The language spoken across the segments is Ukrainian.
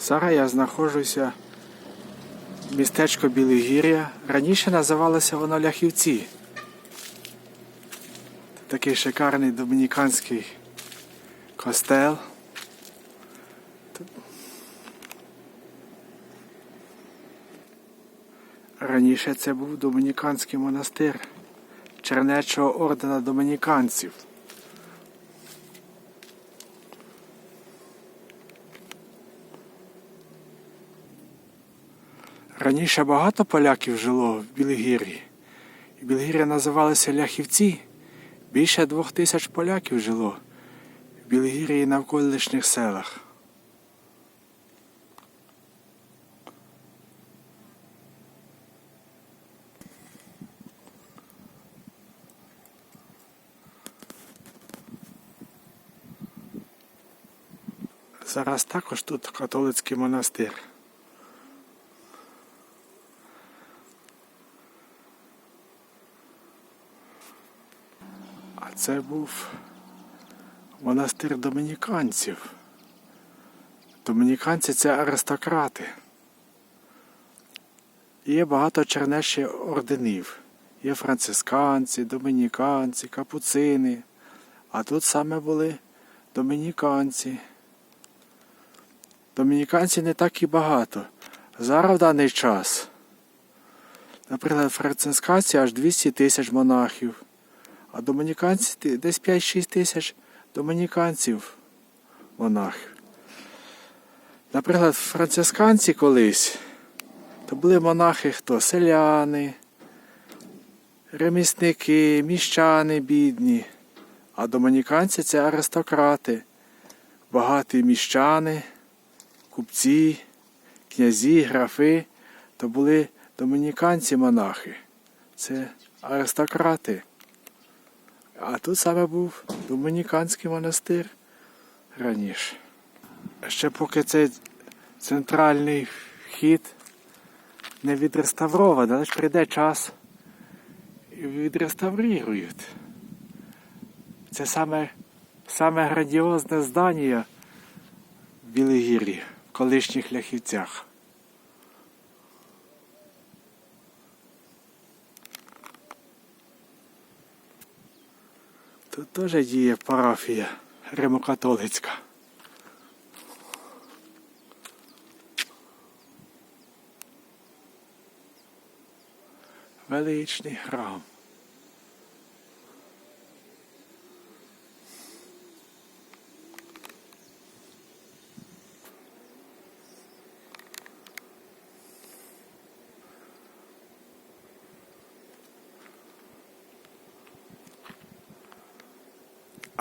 Зараз я знаходжуся в містечко Білигір'я. Раніше називалося воно Ляхівці. Такий шикарний домініканський костел. Раніше це був домініканський монастир Чернечого ордена домініканців. Раніше багато поляків жило в Білгір'ї. І Білгір'я називалося Ляхівці. Більше двох тисяч поляків жило в Білгір'ї і навколишніх селах. Зараз також тут католицький монастир. Це був монастир домініканців. Домініканці це аристократи. Є багато чернеших орденів. Є францисканці, домініканці, капуцини. А тут саме були домініканці. Домініканців не так і багато. Зараз в даний час. Наприклад, францисканці аж 200 тисяч монахів. А домініканці десь 5-6 тисяч домініканців монахів. Наприклад, францисканці колись, то були монахи хто? Селяни, ремісники, міщани бідні. А домініканці це аристократи, багаті міщани, купці, князі, графи, то були домініканці-монахи. Це аристократи. А тут саме був Домініканський монастир раніше. Ще поки цей центральний вхід не відреставрований, ж прийде час і відреставрують. Це саме, саме грандіозне здання в Білогір'ї, в колишніх ляхівцях. Тут теж діє парафія римокатолицька. Величний храм.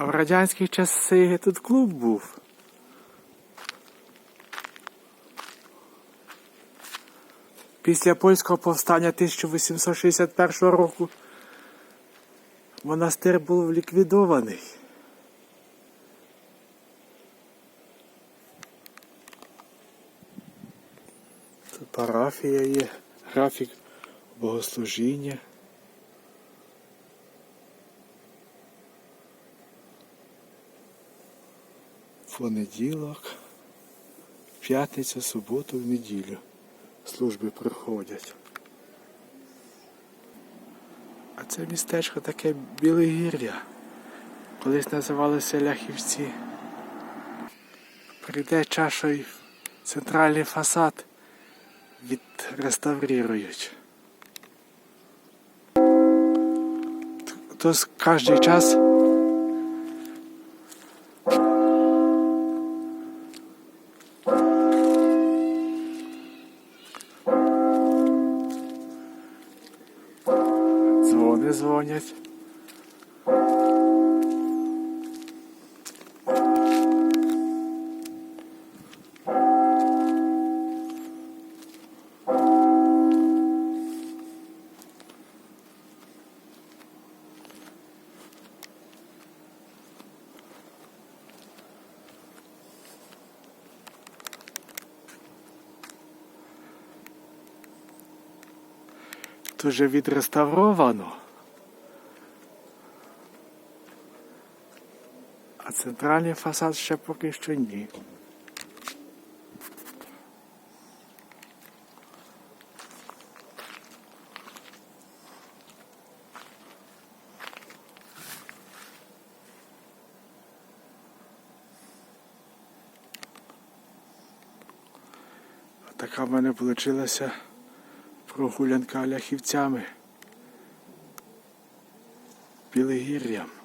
А в радянські часи тут клуб був. Після польського повстання 1861 року монастир був ліквідований. Тут парафія є, графік богослужіння. Понеділок, п'ятниця, суботу, в неділю служби проходять. А це містечко таке Білогір'я. Колись називалося Ляхівці. Прийде чашою центральний фасад відреставрують. То кожен час дзвонять. Тут вже відреставровано. центральний фасад ще поки що ні. Така в мене вийшла прогулянка ляхівцями Білогір'ям.